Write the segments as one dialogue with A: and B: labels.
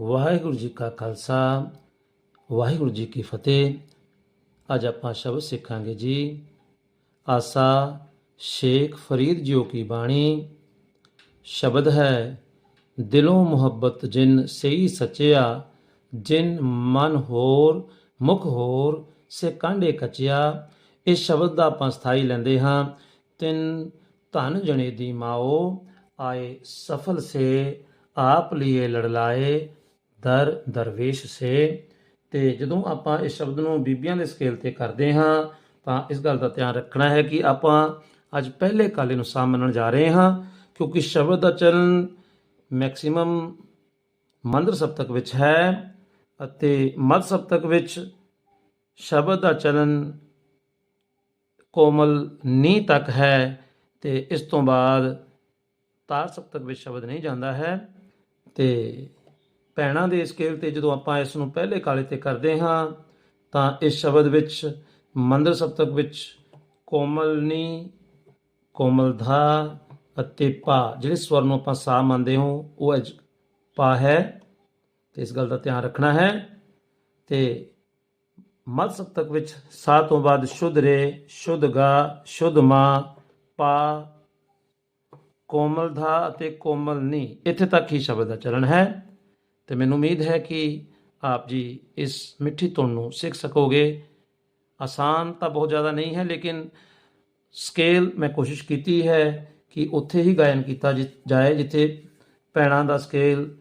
A: ਵਾਹਿਗੁਰੂ ਜੀ ਕਾ ਖਾਲਸਾ, ਵਾਹਿਗੁਰੂ ਜੀ ਕੀ ਫਤਿਹ। ਅੱਜ ਆਪਾਂ ਸ਼ਬਦ ਸਿੱਖਾਂਗੇ ਜੀ, ਆਸਾ ਸ਼ੇਖ ਫਰੀਦ ਜੀਓ ਕੀ ਬਾਣੀ। ਸ਼ਬਦ ਹੈ, ਦਿਲੋਂ ਮੁਹੱਬਤ ਜਿਨ ਸਹੀ ਸਚਿਆ, ਜਿਨ ਮਨ ਹੋਰ, ਮੁਖ ਹੋਰ ਸੇ ਕਾਂਡੇ ਕਚਿਆ। ਇਸ ਸ਼ਬਦ ਦਾ ਆਪਾਂ ਸਥਾਈ ਲੈਂਦੇ ਹਾਂ, ਤਿੰਨ ਧਨ ਜਣੇ ਦੀ ਮਾਓ, ਆਏ ਸਫਲ ਸੇ, ਆਪ ਲਿਏ ਲੜਲਾਏ। ਦਰ, ਦਰਵੇਸ਼ ਸੇ। ਤੇ ਜਦੋਂ ਆਪਾਂ ਇਸ ਸ਼ਬਦ ਨੂੰ ਬੀਬੀਆਂ ਦੇ ਸਕੇਲ ਤੇ ਕਰਦੇ ਹਾਂ, ਤਾਂ ਇਸ ਗੱਲ ਦਾ ਧਿਆਨ ਰੱਖਣਾ ਹੈ ਕਿ ਆਪਾਂ ਅੱਜ ਪਹਿਲੇ ਕਾਲੇ ਨੂੰ ਸਾਹਮਣਨ ਜਾ ਰਹੇ ਹਾਂ, ਕਿਉਂਕਿ ਸ਼ਬਦ ਦਾ ਚਲਨ ਮੈਕਸਿਮਮ ਮੰਦਰ ਸਪਤਕ ਵਿੱਚ ਹੈ ਅਤੇ ਮੱਧ ਸਪਤਕ ਵਿੱਚ ਸ਼ਬਦ ਦਾ ਚਲਨ ਕੋਮਲ ਨੀ ਤੱਕ ਹੈ ਤੇ ਇਸ ਤੋਂ ਬਾਅਦ ਤਾਰ ਸਪਤਕ ਵਿੱਚ ਸ਼ਬਦ ਨਹੀਂ ਜਾਂਦਾ ਹੈ। ਤੇ ਭੈਣਾਂ ਦੇ ਸਕੇਲ ਤੇ ਜਦੋਂ ਆਪਾਂ ਇਸ ਨੂੰ ਪਹਿਲੇ ਕਾਲੇ ਤੇ ਕਰਦੇ ਹਾਂ, ਤਾਂ ਇਸ ਸ਼ਬਦ ਵਿੱਚ ਮੰਦਰ ਸਪਤਕ ਵਿੱਚ ਕੋਮਲ ਨੀ ਕੋਮਲ ਧਾ ਅਤੇ ਪਾ, ਜਿਹੜੇ ਸਵਰ ਨੂੰ ਆਪਾਂ ਸਾ ਮੰਨਦੇ ਹਾਂ, ਉਹ ਅਜ ਪਾ ਹੈ। ਤੇ ਇਸ ਗੱਲ ਦਾ ਧਿਆਨ ਰੱਖਣਾ ਹੈ। ਤੇ ਮੱਧ ਸਪਤਕ ਵਿੱਚ ਸਾ ਤੋਂ ਬਾਅਦ ਸ਼ੁੱਧ ਰੇ, ਸ਼ੁੱਧ ਗਾ, ਸ਼ੁੱਧ ਮਾ, ਪਾ ਕੋਮਲ ਧਾ ਅਤੇ ਕੋਮਲ ਨੀ ਇੱਥੇ ਤੱਕ ਹੀ ਸ਼ਬਦ ਦਾ ਚਲਨ ਹੈ। ਤੇ ਮੈਨੂੰ ਉਮੀਦ ਹੈ ਕਿ ਆਪ ਜੀ ਇਸ ਮਿੱਠੀ ਧੁਨ ਨੂੰ ਸਿੱਖ ਸਕੋਗੇ। ਆਸਾਨ ਤਾਂ ਬਹੁਤ ਜ਼ਿਆਦਾ ਨਹੀਂ ਹੈ, ਲੇਕਿਨ ਸਕੇਲ ਮੈਂ ਕੋਸ਼ਿਸ਼ ਕੀਤੀ ਹੈ ਕਿ ਉੱਥੇ ਹੀ ਗਾਇਨ ਕੀਤਾ ਜਿ- ਜਾਏ, ਜਿੱਥੇ ਪੈਣਾ ਦਾ ਸਕੇਲ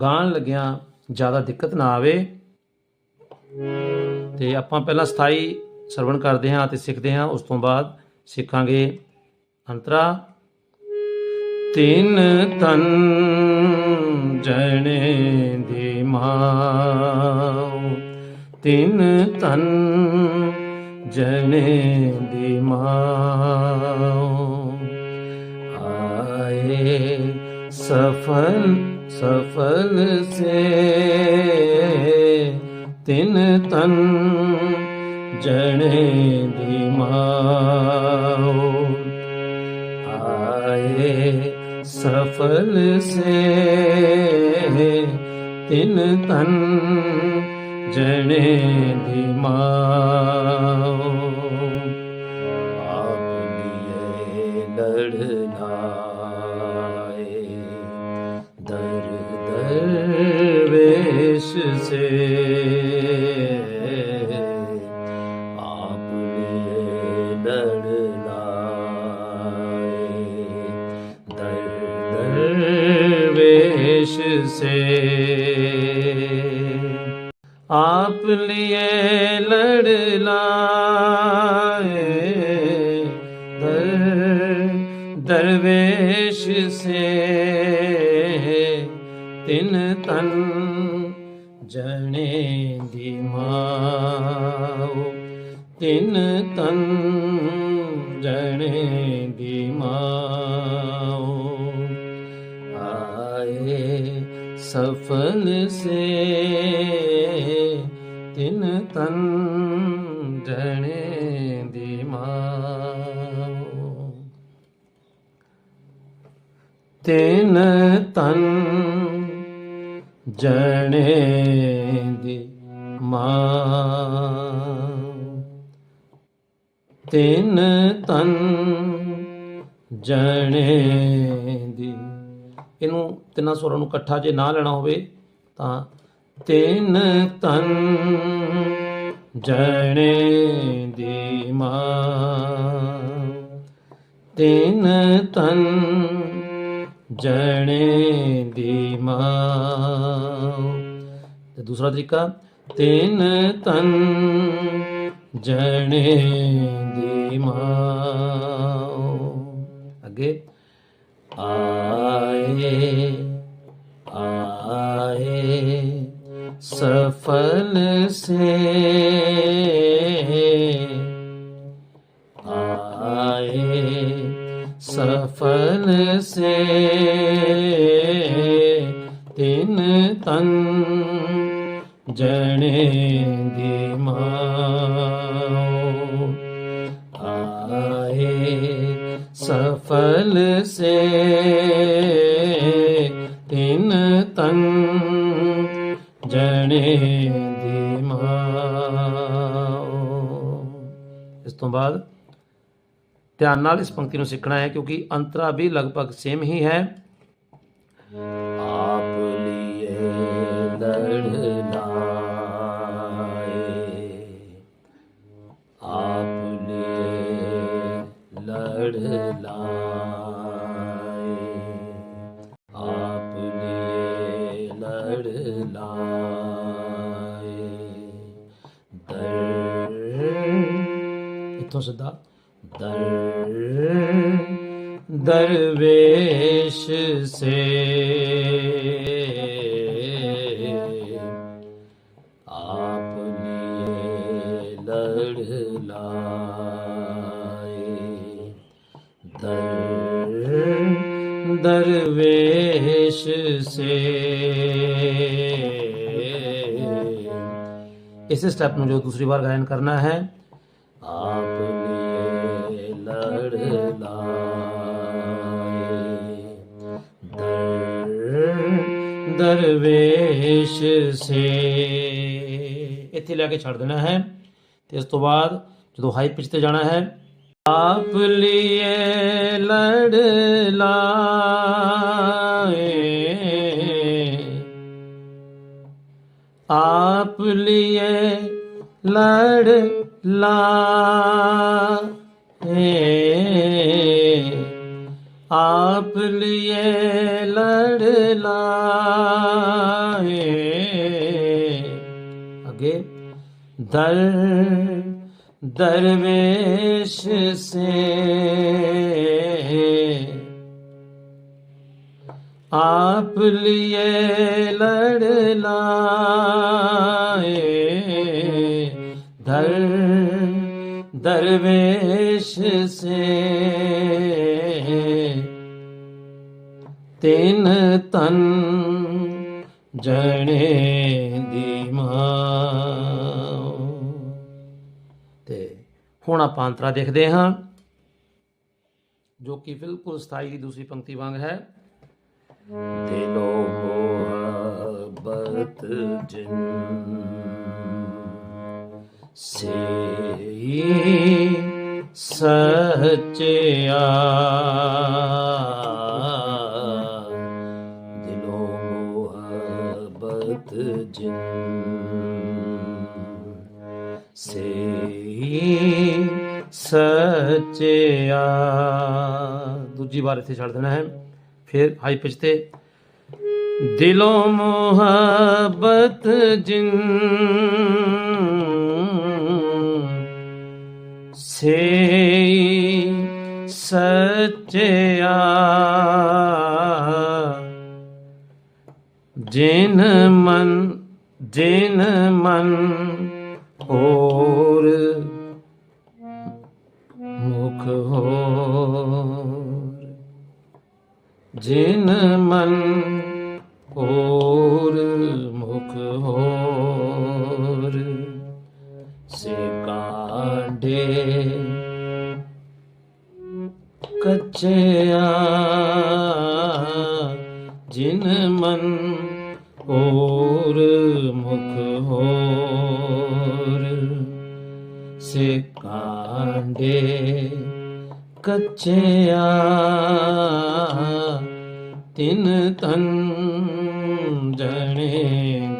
A: ਗਾਣ ਲੱਗਿਆਂ ਜ਼ਿਆਦਾ ਦਿੱਕਤ ਨਾ ਆਵੇ। ਤੇ ਆਪਾਂ ਪਹਿਲਾਂ ਸਥਾਈ ਸਰਵਣ ਕਰਦੇ ਹਾਂ ਤੇ ਸਿੱਖਦੇ ਹਾਂ, ਉਸ ਤੋਂ ਬਾਅਦ ਸਿੱਖਾਂਗੇ ਅੰਤਰਾ। ਤਿੰਨ ਤਨ ਜਣੇ ਦੀ ਮਾਂ ਤਿੰਨ ਤਨ ਜਣੇ ਦੀ ਮਾਂ ਆਏ ਸਫਲ ਸਫਲ ਸੇ। ਤਿੰਨ ਤਨ ਜਣੇ ਦੀ ਮਾਂ ਆਏ ਸਫਲ ਸੇ ਤਿਨ ਤਨ ਜਣੇ ਦੀ ਮਾਂ ਆਪ ਲਿਏ ਲੜਨਾਏ ਦਰ ਦਰਵੇਸ਼ ਸੇ। ਆਪ ਲਿਏ ਸੇ ਆਪ ਲਿਏ ਲੜ ਲਾਏ ਦਰਵੇਸ਼ ਸੇ ਤਿਨ ਤਨ ਜਣੇ ਦੀ ਮਾਉ ਤਿਨ ਤਨ ਸਫਲ ਸੇ ਤਿੰਨ ਤਨ ਜਣੇ ਦੀ ਮਾਂ ਤਿੰਨ ਤਨ ਜਣੇ ਦੀ ਮਾਂ ਤਿੰਨ ਤਨ ਜਣੇ ਇਹਨੂੰ ਤਿੰਨਾਂ ਸੁਰਾਂ ਨੂੰ ਇਕੱਠਾ ਜੇ ਨਾ ਲੈਣਾ ਹੋਵੇ ਤਾਂ ਤਿੰਨ ਤਨ ਜਣੇ ਦੀ ਮਾਂ। ਤਿੰਨ ਤਨ ਜਣੇ ਦੀ ਮਾਂ। ਤੇ ਦੂਸਰਾ ਤਰੀਕਾ, ਤਿੰਨ ਤਨ ਜਣੇ ਦੀ ਮਾਂ। ਅੱਗੇ आे सफल से। आए सफल से। तीन जने ਆਏ ਸਫਲ ਸੇ ਤਿਨ ਜਣੇ ਦੀ ਮਾਂ ਇਸ ਤੋਂ ਬਾਅਦ ਧਿਆਨ ਨਾਲ ਇਸ ਪੰਕਤੀ ਨੂੰ ਸਿੱਖਣਾ ਹੈ ਕਿਉਂਕਿ ਅੰਤਰਾ ਵੀ ਲਗਭਗ ਸੇਮ ਹੀ ਹੈ। ਆਪ ਲਈ ਲੜ ਲੜ ਲਾਏ ਦਰ ਇਥੋਂ ਸਿੱਧਾ ਦਰ ਦਰਵੇਸ਼ ਸੇ ਇਸੇ ਸਟੈਪ ਨੂੰ ਜੋ ਦੂਸਰੀ ਵਾਰ ਗਾਇਨ ਕਰਨਾ ਹੈ ਆਪ ਲਿਏ ਲੜ ਲਾਏ ਦਰ ਦਰਵੇਸ਼ ਸੇ ਇੱਥੇ ਲੈ ਕੇ ਛੱਡ ਦੇਣਾ ਹੈ ਤੇ ਇਸ ਤੋਂ ਬਾਅਦ ਜਦੋਂ ਹਾਈ ਪਿਚ ਤੇ ਜਾਣਾ ਹੈ ਆਪ ਆਪ ਲਿਏ ਲੜ ਲਾਏ ਆਪ ਲਿਏ ਲੜ ਲਾਏ ਅੱਗੇ ਦਰ ਦਰਵੇਸ਼ ਸੇ। आप लिए लड़ लाए धर दरवेश से ਤਿੰਨ ਤਨ ਜਣੇ ਦੀ ਮਾਂ ਤੇ ਹੁਣ ਆਪਾਂ ਅੰਤਰਾ ਦੇਖਦੇ ਹਾਂ ਜੋ ਕਿ ਬਿਲਕੁਲ ਸਥਾਈ ਦੀ ਦੂਸਰੀ ਪੰਕਤੀ ਵਾਂਗ ਹੈ ਦਿਲੋ ਮੁਹੱਬਤ ਜਿਨ ਸੇ ਸਚਿਆ ਦਿਲੋ ਮੁਹੱਬਤ ਜਿਨ ਸੇ ਸਚਿਆ ਦੂਜੀ ਵਾਰ ਇੱਥੇ ਛੱਡ ਦੇਣਾ ਹੈ। ਫਿਰ ਹਾਈ ਪਿਚ ਤੇ ਦਿਲੋਂ ਮੁਹੱਬਤ ਜਿਨ ਸੇ ਸਚਿਆ ਜਿਨ ਮਨ ਜਿਨ ਮਨ ਹੋਰ ਮੁਖ ਹੋਰ ਜਿਨ ਮਨ ਹੋਰ ਮੁਖ ਹੋਰ, ਸੇ ਕਾਂਡੇ ਕੱਚਿਆ, ਜਿਨ ਮਨ ਹੋਰ ਮੁਖ ਹੋਰ, ਸੇ ਕਾਂਡੇ ਕੱਚਿਆ ਤਿਨ ਤਨ ਜਣੇ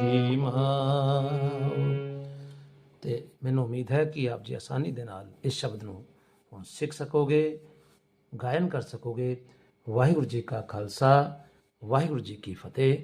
A: ਦੀ ਮਾਂ। ਤੇ ਮੈਨੂੰ ਉਮੀਦ ਹੈ ਕਿ ਆਪ ਜੀ ਆਸਾਨੀ ਦੇ ਨਾਲ ਇਸ ਸ਼ਬਦ ਨੂੰ ਹੁਣ ਸਿੱਖ ਸਕੋਗੇ, ਗਾਇਨ ਕਰ ਸਕੋਗੇ। ਵਾਹਿਗੁਰੂ ਜੀ ਕਾ ਖਾਲਸਾ, ਵਾਹਿਗੁਰੂ ਜੀ ਕੀ ਫਤਿਹ।